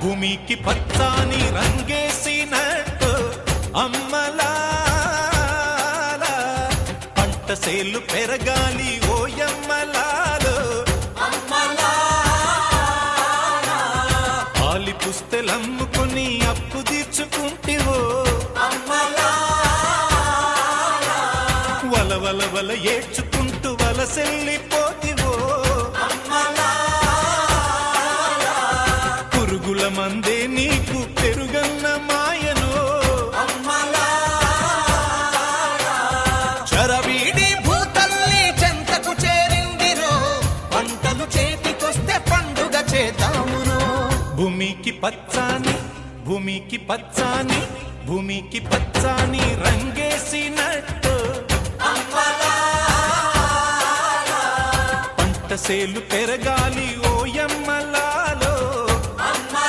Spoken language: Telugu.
భూమికి పచ్చాని రంగేసినట్టు అమ్మలా పంట సేలు పెరగాలి ఓయమ్మలాలు పాలి పుస్తెలమ్ముకుని అప్పు తీర్చుకుంటేవో. వల వల వల ఏడ్చుకుంటూ వలసెల్లిపో మందే నీకు పెరుగన్న మాయను చరవీడి భూతల్లి చెంతకు చేరిందిరో పంటలు చేతికొస్తే పండుగ చేద్దామురో భూమికి పచ్చాని భూమికి పచ్చాని భూమికి పచ్చాని రంగేసినట్టు పంట సేలు పెరగాలి